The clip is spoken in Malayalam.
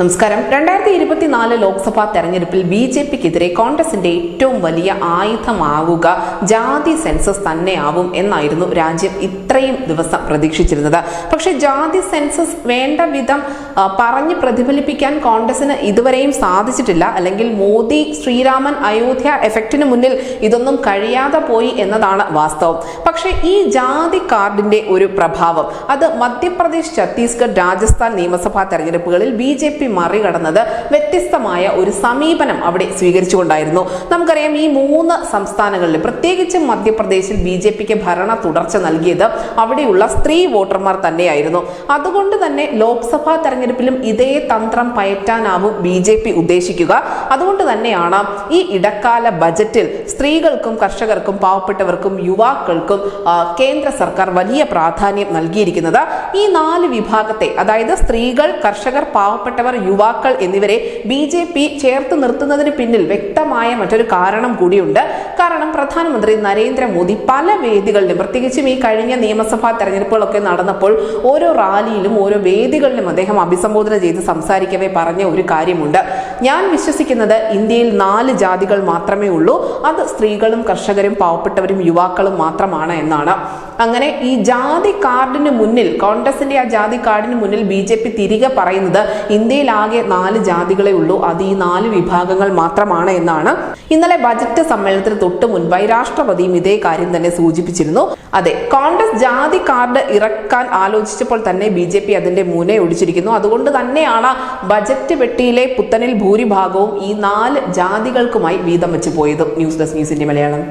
നമസ്കാരം. രണ്ടായിരത്തി ഇരുപത്തിനാല് ലോക്സഭാ തെരഞ്ഞെടുപ്പിൽ ബി ജെ പിക്കെതിരെ കോൺഗ്രസിന്റെ ഏറ്റവും വലിയ ആയുധമാവുക ജാതി സെൻസസ് തന്നെയാവും എന്നായിരുന്നു രാജ്യം ഇത്രയും ദിവസം പ്രതീക്ഷിച്ചിരുന്നത്. പക്ഷേ ജാതി സെൻസസ് വേണ്ട വിധം പറഞ്ഞ് പ്രതിഫലിപ്പിക്കാൻ കോൺഗ്രസിന് ഇതുവരെയും സാധിച്ചിട്ടില്ല. അല്ലെങ്കിൽ മോദി ശ്രീരാമൻ അയോധ്യ എഫക്റ്റിന് മുന്നിൽ ഇതൊന്നും കഴിയാതെ പോയി എന്നതാണ് വാസ്തവം. പക്ഷേ ഈ ജാതി കാർഡിന്റെ ഒരു പ്രഭാവം അത് മധ്യപ്രദേശ് ഛത്തീസ്ഗഡ് രാജസ്ഥാൻ നിയമസഭാ തെരഞ്ഞെടുപ്പുകളിൽ ബി ജെ പി മറികടന്നത് വ്യത്യസ്തമായ ഒരു സമീപനം അവിടെ സ്വീകരിച്ചുകൊണ്ടായിരുന്നു. നമുക്കറിയാം ഈ മൂന്ന് സംസ്ഥാനങ്ങളിൽ പ്രത്യേകിച്ച് മധ്യപ്രദേശിൽ ബി ജെ പിക്ക് ഭരണ തുടർച്ച നൽകിയത് അവിടെയുള്ള സ്ത്രീ വോട്ടർമാർ തന്നെയായിരുന്നു. അതുകൊണ്ട് തന്നെ ലോക്സഭാ തെരഞ്ഞെടുപ്പിലും ഇതേ തന്ത്രം പയറ്റാനാവും ബി ജെ പി ഉദ്ദേശിക്കുക. അതുകൊണ്ട് തന്നെയാണ് ഈ ഇടക്കാല ബജറ്റിൽ സ്ത്രീകൾക്കും കർഷകർക്കും പാവപ്പെട്ടവർക്കും യുവാക്കൾക്കും കേന്ദ്ര സർക്കാർ വലിയ പ്രാധാന്യം നൽകിയിരിക്കുന്നത്. ഈ നാല് വിഭാഗത്തെ അതായത് സ്ത്രീകൾ കർഷകർ പാവപ്പെട്ടവർ യുവാക്കൾ എന്നിവരെ ബി ജെ പി ചേർത്ത് നിർത്തുന്നതിന് പിന്നിൽ വ്യക്തമായ മറ്റൊരു കാരണം കൂടിയുണ്ട്. കാരണം പ്രധാനമന്ത്രി നരേന്ദ്രമോദി പല വേദികളിലും പ്രത്യേകിച്ചും ഈ കഴിഞ്ഞ നിയമസഭാ തെരഞ്ഞെടുപ്പുകളൊക്കെ നടന്നപ്പോൾ ഓരോ റാലിയിലും ഓരോ വേദികളിലും അദ്ദേഹം അഭിസംബോധന ചെയ്ത് സംസാരിക്കവേ പറഞ്ഞ ഒരു കാര്യമുണ്ട്. ഞാൻ വിശ്വസിക്കുന്നത് ഇന്ത്യയിൽ നാല് ജാതികൾ മാത്രമേ ഉള്ളൂ. അത് സ്ത്രീകളും കർഷകരും പാവപ്പെട്ടവരും യുവാക്കളും മാത്രമാണ് എന്നാണ്. അങ്ങനെ ഈ ജാതി കാർഡിന് മുന്നിൽ കോൺഗ്രസിന്റെ ആ ജാതി കാർഡിന് മുന്നിൽ ബി ജെ പി തിരികെ പറയുന്നത് ഇന്ത്യയിലാകെ നാല് ജാതികളെ ഉള്ളൂ. അത് ഈ നാല് വിഭാഗങ്ങൾ മാത്രമാണ് എന്നാണ് ഇന്നലെ ബജറ്റ് സമ്മേളനത്തിന് തൊട്ട് മുൻപായി രാഷ്ട്രപതിയും ഇതേ കാര്യം തന്നെ സൂചിപ്പിച്ചിരുന്നു. അതെ കോൺഗ്രസ് ജാതി കാർഡ് ഇറക്കാൻ ആലോചിച്ചപ്പോൾ തന്നെ ബി ജെ പി അതിന്റെ മുനെ ഒടിച്ചിരിക്കുന്നു. അതുകൊണ്ട് തന്നെയാണ് ബജറ്റ് പെട്ടിയിലെ പുത്തനിൽ ഭൂരിഭാഗവും ഈ നാല് ജാതികൾക്കുമായി വീതം വെച്ച് പോയത്. ന്യൂസ് ഡെസ്ക് ന്യൂസിന്റെ മലയാളം.